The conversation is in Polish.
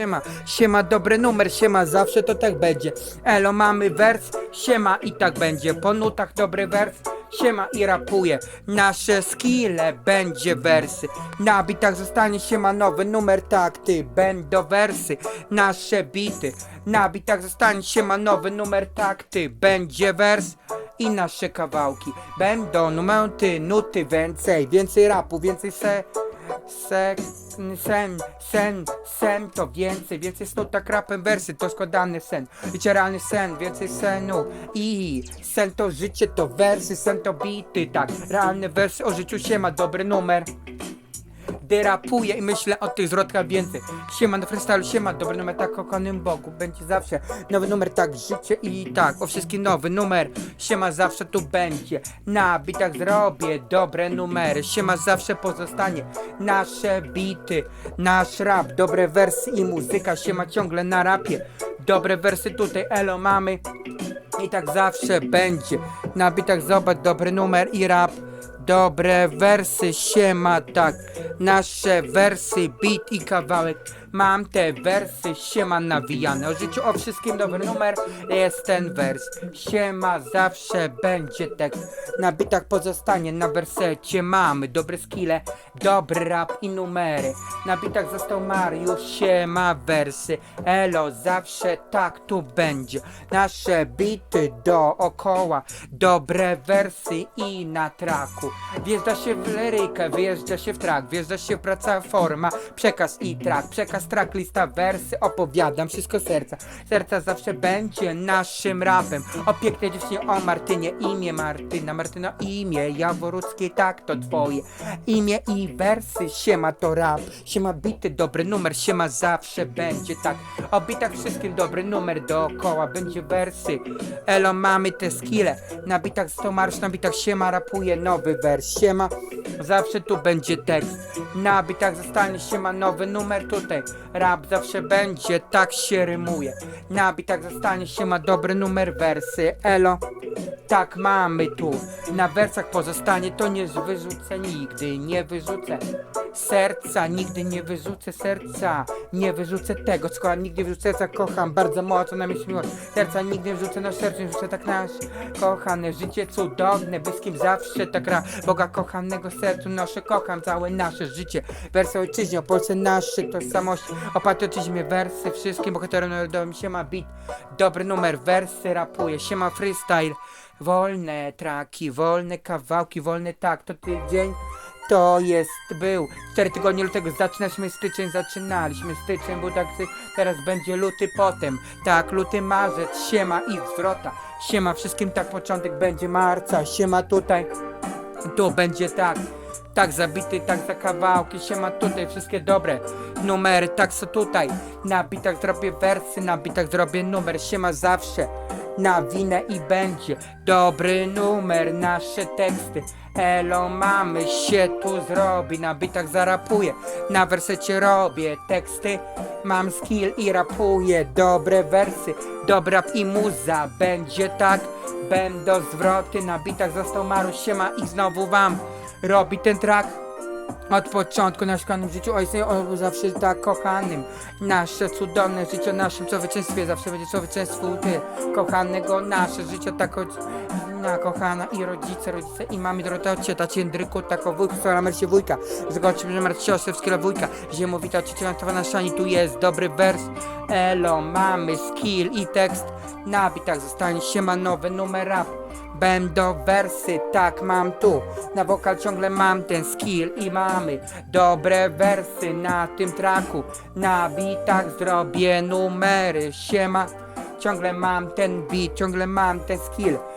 Siema, siema, dobry numer, siema, zawsze to tak będzie. Elo, mamy wers, siema i tak będzie. Po nutach dobry wers, siema i rapuje. Nasze skille będzie wersy. Na bitach zostanie siema nowy numer, tak ty, będą wersy. Nasze bity, na bitach zostanie siema nowy numer, tak ty, będzie wers. I nasze kawałki będą numery, nuty, więcej, więcej rapu, więcej se. Sek, sen, sen, sen to więcej, więcej snu tak rapem wersy, to składany sen, literalny sen, więcej senu. I sen to życie, to wersy, sen to bity, tak, realne wersy o życiu się ma dobry numer. Gdy rapuję i myślę o tych zwrotkach więcej. Siema na freestyle, siema, dobry numer tak o kochanym Bogu Będzie zawsze. Nowy numer, tak, życie i tak O wszystkim nowy numer, siema zawsze tu będzie Na bitach zrobię dobre numery. Siema zawsze pozostanie nasze bity Nasz rap, dobre wersy i muzyka. Siema ciągle na rapie Dobre wersy tutaj, elo mamy. I tak zawsze będzie. Na bitach zobacz dobry numer i rap Dobre wersy, siema tak. Nasze wersy, beat i kawałek Mam te wersy, siema nawijane. O życiu, o wszystkim dobry numer Jest ten wers. Siema zawsze będzie tekst. Na bitach pozostanie, na wersecie mamy Dobre skille, dobry rap i numery. Na bitach został Mariusz, siema wersy. Elo, zawsze tak tu będzie. Nasze bity dookoła Dobre wersy i na traku. Wjeżdża się w lirykę, wyjeżdża się w track Wjeżdża się praca, forma, przekaz i track Przekaz, track, lista, wersy Opowiadam wszystko serca. Serca zawsze będzie naszym rapem. O pięknej dziewczynie, o Martynie Imię Martyna, Martyna imię Jaworuckie, tak to twoje. Imię i wersy, siema to rap. Siema bity, dobry numer, siema zawsze będzie tak. O bitach wszystkim dobry numer dookoła Będzie wersy. Elo mamy te skille. Na bitach sto marsz, na bitach siema rapuje nowy wers. Siema, zawsze tu będzie tekst. Na bitach zostanie siema nowy numer tutaj Rap zawsze będzie, tak się rymuje. Na bitach zostanie siema dobry numer wersy. Elo tak mamy tu. Na wersach pozostanie to nie wyrzucę nigdy Nie wyrzucę serca Nigdy nie wyrzucę serca Nie wyrzucę tego Skoro nigdy wyrzucę serca Kocham. Bardzo mocno na myśl miłość Serca nigdy wyrzucę na serce Nie wyrzucę tak nasz Kochane życie cudowne Bliskim zawsze tak ra Boga kochanego sercu noszę Kocham całe nasze życie. Wersy ojczyźnie o Polsce naszej tożsamości. O patriotyzmie wersy Wszystkim bohaterom narodowym Siema beat Dobry numer wersy rapuje Siema freestyle. Wolne traki, wolne kawałki, wolny tak, to tydzień to jest, był. 4 tygodnie lutego, zaczynaliśmy styczeń, zaczynaliśmy. Styczeń, był tak, teraz będzie luty potem, tak, luty marzec, siema i zwrota, siema wszystkim tak, początek będzie marca, siema tutaj, tu będzie tak, tak zabity, tak za kawałki, siema tutaj, wszystkie dobre. Numery, tak co tutaj, na bitach zrobię wersy, na bitach zrobię numer, siema zawsze, na winę i będzie dobry numer, nasze teksty. Elo, mamy się tu zrobi, na bitach zarapuję, na wersecie robię teksty, mam skill i rapuję, dobre wersy, dobra i muza, będzie tak, będą zwroty, na bitach został Maruś, siema i znowu wam robi ten track. Od początku na szklanym życiu on był zawsze tak kochanym. Nasze cudowne życie, naszym człowieczeństwie zawsze będzie człowieczeństwo ty, kochanego nasze życie tak choć na kochana i rodzice, rodzice i mamy Dorotocie, tacie Jędryku, tako wujku, stara Mercie wujka, zgodźcie, że Marcie siostrę, wskiela wujka, ziemowita ocieciela na szani, tu jest dobry wers, elo, mamy skill i tekst, na bitach zostanie się ma nowy numer rap. Będą wersy, tak mam tu. Na wokal ciągle mam ten skill i mamy Dobre wersy na tym traku. Na bitach zrobię numery. Siema. Ciągle mam ten beat, ciągle mam ten skill